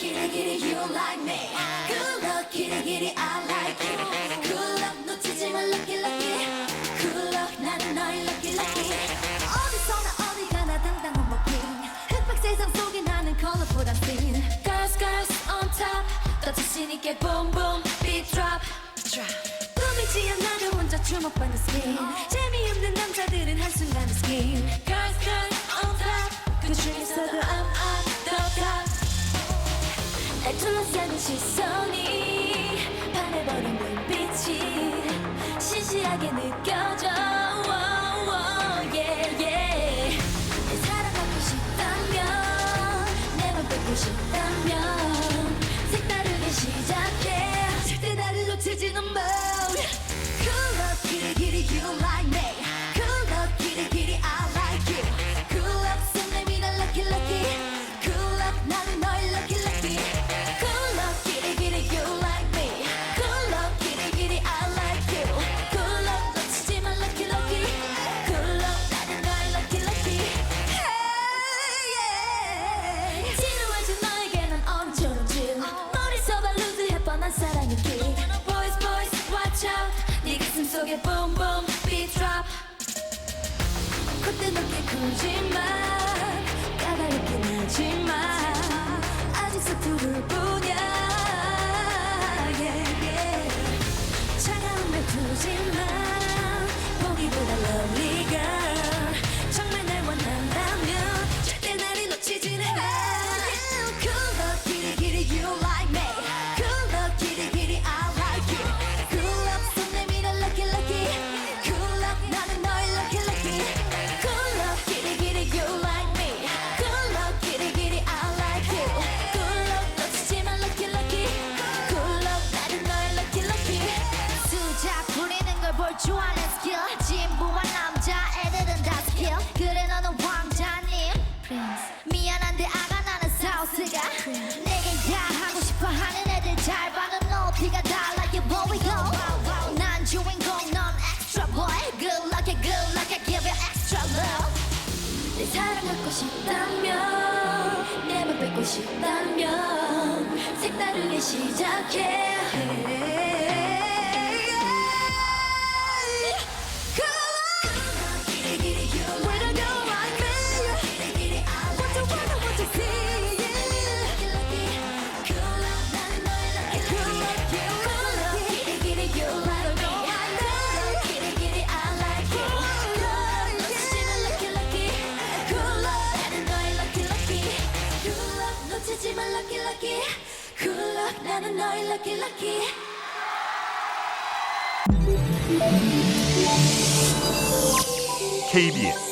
kitty kitty you like me Good luck kitty kitty I like you Good luck 놓치지 마 lucky lucky Good luck 나는 너의 lucky lucky 어디서나 어디 가나 당당한 워킹 흑백 세상 속에 나는 컬러풀한 scene Girls girls on top 더 자신 있게 boom boom beat drop 꾸미지 않아도 혼자 주목받는 스킨 재미없는 남자들은 한순간의 스킨 시선이 반해버린 눈빛이 시시하게 느껴져. 격에 boom boom beat drop 콧대 높게 굴지만 까다롭긴 하지만 아직 서투를 싶다면 내맘 뺏고 싶다면 색다르게 시작해. 나는 너의 lucky lucky KBS